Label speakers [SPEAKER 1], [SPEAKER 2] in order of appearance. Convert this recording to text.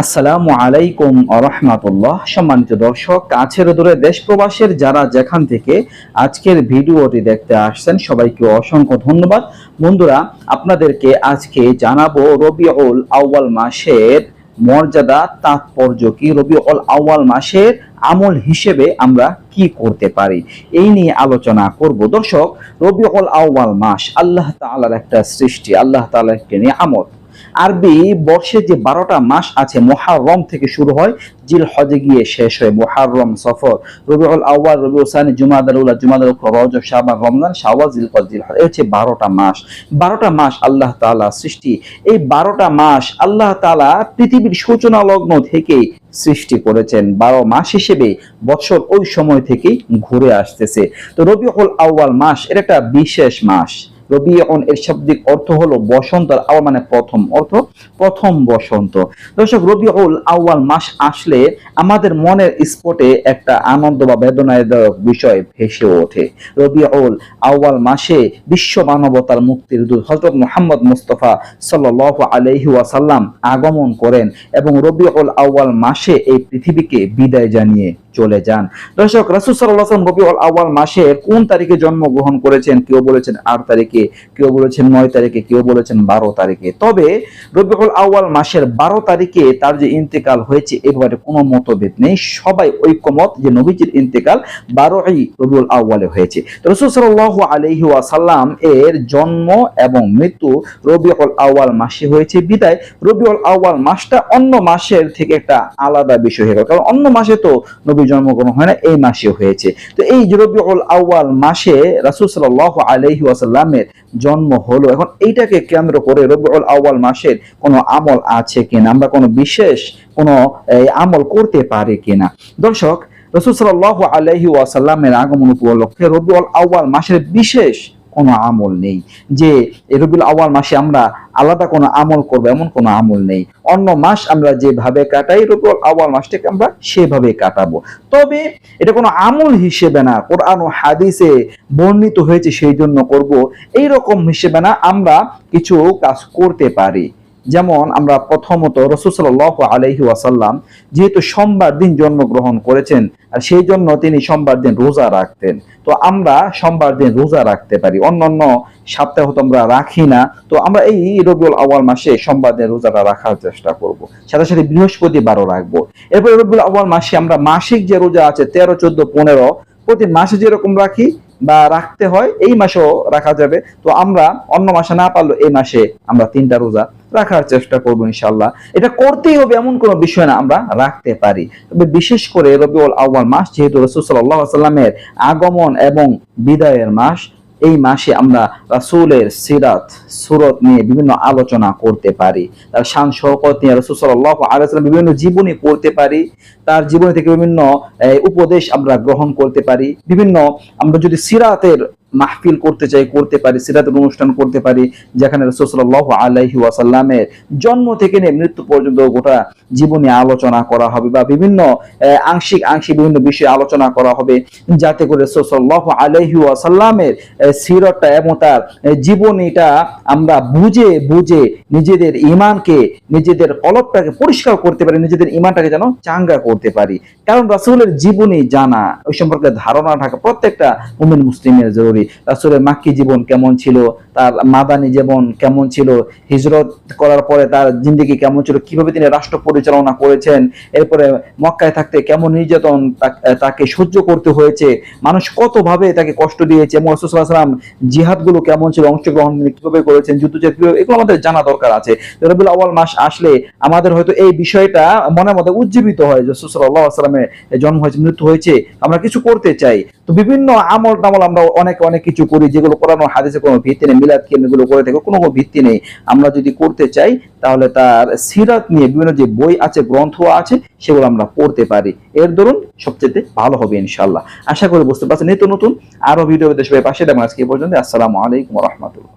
[SPEAKER 1] আসসালামু আলাইকুম রহমাতুল্লাহ। সম্মানিত দর্শক, কাছের দূরে দেশ প্রবাসের যারা যেখান থেকে আজকের ভিডিওটি দেখতে আসছেন, সবাইকে অসংখ্য ধন্যবাদ। বন্ধুরা, আপনাদেরকে আজকে জানাব রবিউল আউয়াল মাসের মর্যাদা, তাৎপর্য কি? রবিউল আউয়াল মাসের আমল হিসেবে আমরা কি করতে পারি? এই নিয়ে আলোচনা করব। দর্শক, রবিউল আউয়াল মাস আল্লাহ তাআলার একটা সৃষ্টি, আল্লাহ তাআলার একটা নিয়ামত। আরবি বর্ষে যে বারোটা মাস আছে মোহারম থেকে শুরু হয় জিল হজে গিয়ে শেষ হয় মোহারম সফর। রবিউল আউয়াল, রবিউল সানি জুমাদার উল্লাহ জুমাদার রজব শাবান, রমজান, শাওয়াল জিল জিল হজ এই হচ্ছে বারোটা মাস। বারোটা মাস আল্লাহ তাআলা সৃষ্টি। এই বারোটা মাস আল্লাহ তাআলা পৃথিবীর সূচনা লগ্ন থেকেই সৃষ্টি করেছেন। বারো মাস হিসেবে বছর ওই সময় থেকেই ঘুরে আসতেছে। তো রবিউল আউয়াল মাস এটা একটা বিশেষ মাস। রবিউন এর শাব্দিক অর্থ হলো বসন্ত আওয়াল মানে প্রথম অর্থ, প্রথম বসন্ত। দর্শক, রবিউল আউয়াল মাস আসলে আমাদের মনের স্পটে একটা আনন্দ বা বেদনাদায়ক বিষয় ভেসে ওঠে। রবিউল আউয়াল মাসে বিশ্ব মানবতার মুক্তির দূত হযরত মুহাম্মদ মুস্তাফা আলাইহি ওয়াসাল্লাম আগমন করেন এবং রবি রবিউল আউয়াল মাসে এই পৃথিবীকে বিদায় জানিয়ে চলে যান। দর্শক, রাসূল আলাইহি ওয়াসাল্লাম রবিউল আউয়াল মাসের কোন তারিখে জন্মগ্রহণ করেছেন? কেউ বলেছেন আট তারিখে। কেউ বলেছেন নয় তারিখে, কেউ বলেছেন বারো তারিখে। তবে রবিউল আউয়াল মাসের বারো তারিখে তার যে ইন্তেকাল হয়েছে, এ ব্যাপারে কোনো মতভেদ নেই। সবাই ঐক্যমত যে নবীজির ইন্তেকাল বারোই রবিউল আউয়ালে হয়েছে। তো রাসূল সাল্লাল্লাহু আলাইহি ওয়াসাল্লাম এর জন্ম এবং মৃত্যু রবিউল আউয়াল মাসে হয়েছে। বিদায়, রবিউল আউয়াল মাসটা অন্য মাসের থেকে একটা আলাদা বিষয় হয়ে গেল। কারণ অন্য মাসে তো নবী জন্মগ্রহণ হয় না, এই মাসে হয়েছে। তো এই রবিউল আউয়াল মাসে রাসূল সাল্লাল্লাহু আলাইহি ওয়াসাল্লামের জন্ম হলো। এখন এইটাকে কেন্দ্র করে রবিউল আউ্বাল মাসের কোনো আমল আছে কিনা আমরা কোনো বিশেষ কোনো আমল করতে পারি কিনা। দর্শক, রসুল সাল আলহি ওয়াসাল্লামের আগমন উপলক্ষে রবিউল আউ্বাল মাসের বিশেষ কোনো আমল নেই। যে রবিউল আওয়াল মাসে আমরা আলাদা কোনো আমল করব এমন কোনো আমল নেই। অন্য মাস আমরা যেভাবে কাটাই, রবিউল আওয়াল মাসটাকে আমরা সেভাবে কাটাবো। তবে এটা কোনো আমল হিসেবে না, কোরআন হাদিসে বর্ণিত হয়েছে সেই জন্য করব। এই রকম হিসেবে না আমরা কিছু কাজ করতে পারি। যেমন আমরা প্রথমত রসুল সাল্লাহ আলহি ওয়াসাল্লাম যেহেতু সোমবার দিন জন্মগ্রহণ করেছেন, আর সেই জন্য তিনি সোমবার দিন রোজা রাখতেন। তো আমরা সোমবার দিন রোজা রাখতে পারি। অন্য অন্য সপ্তাহ তো আমরা রাখি না। তো আমরা এই রবিউল আওয়াল মাসে সোমবার দিন রোজাটা রাখার চেষ্টা করব। সাথে সাথে বৃহস্পতিবারও রাখব। এরপর রবিউল আওয়াল মাসে আমরা মাসিক যে রোজা আছে, তেরো, চোদ্দ, পনেরো, প্রতি মাসে যেরকম রাখি বা রাখতে হয়, এই মাসেও রাখা যাবে। তো আমরা অন্য মাসে না পারল এই মাসে আমরা তিনটা রোজা রাখার চেষ্টা করব ইনশাল্লাহ এটা করতেই হবে এমন কোনো বিষয় না, আমরা রাখতে পারি। তবে বিশেষ করে রবিউল আউ্বাল মাস, যেহেতু রসুল সাল্লাহ সাল্লামের আগমন এবং বিদায়ের মাস এই মাসে আমরা রাসুলের সিরাত, সুরত নিয়ে বিভিন্ন আলোচনা করতে পারি। তার শান শওকত নিয়ে রসুল আলাইহি বিভিন্ন জীবনী পড়তে পারি। তার জীবনী থেকে বিভিন্ন উপদেশ আমরা গ্রহণ করতে পারি। বিভিন্ন আমরা যদি সিরাতের মাহফিল করতে চাই, করতে পারি সিরাতের অনুষ্ঠান করতে পারি, যেখানে রাসূল সাল্লাল্লাহু আলাইহি ওয়াসাল্লামের জন্ম থেকে নিয়ে মৃত্যু পর্যন্ত গোটা জীবনী আলোচনা করা হবে বা বিভিন্ন আংশিক আংশিক বিভিন্ন বিষয়ে আলোচনা করা হবে, যাতে করে রাসূল সাল্লাল্লাহু আলাইহি ওয়াসাল্লামের সিরতটা এবং তার জীবনীটা আমরা বুঝে বুঝে নিজেদের ইমানকে নিজেদের কলবটাকে পরিষ্কার করতে পারি, নিজেদের ইমানটাকে যেন চাঙ্গা করতে পারি। কারণ রাসূলের জীবনী জানা, ওই সম্পর্কে ধারণা থাকা প্রত্যেকটা মুমিন মুসলিমের জরুরি। রাসূলের মাক্কি জীবন কেমন ছিল? তার মাদানী জীবন কেমন ছিল? হিজরত করার পরে তার জিন্দিগি কেমন ছিল? কীভাবে তিনি রাষ্ট্র পরিচালনা করেছেন? এরপরে মক্কায় থাকতে কেমন নির্যাতন তাকে সহ্য করতে হয়েছে? মানুষ কতভাবে তাকে কষ্ট দিয়েছে? এবং রসুলাম জিহাদগুলো কেমন ছিল? অংশগ্রহণ কীভাবে করেছেন? যুদ্ধ কীভাবে এগুলো আমাদের জানা দরকার আছে। রবিউল আউয়াল মাস আসলে আমাদের হয়তো এই বিষয়টা মনের মধ্যে উজ্জীবিত হয়। যে সুসল্লাহ আসলামের জন্ম হয়েছে, মৃত্যু হয়েছে, আমরা কিছু করতে চাই। তো বিভিন্ন আমল টামল আমরা অনেক অনেক কিছু করি, যেগুলো করানো হাদিসে কোনো ভিত্তি নেই, মিলাদ কেন এগুলো করে থাকে, কোনো ভিত্তি নেই। আমরা যদি করতে চাই, তাহলে তার সিরাত নিয়ে বিভিন্ন যে বই আছে, গ্রন্থ আছে, সেগুলো আমরা পড়তে পারি। এর দরুন সবচেয়ে ভালো হবে ইনশাল্লাহ আশা করি বুঝতে পারছেন। নিত্য নতুন আরও ভিডিও সবাই পাশে আজকে পর্যন্ত আসসালামু আলাইকুম রহমতুল্লাহ।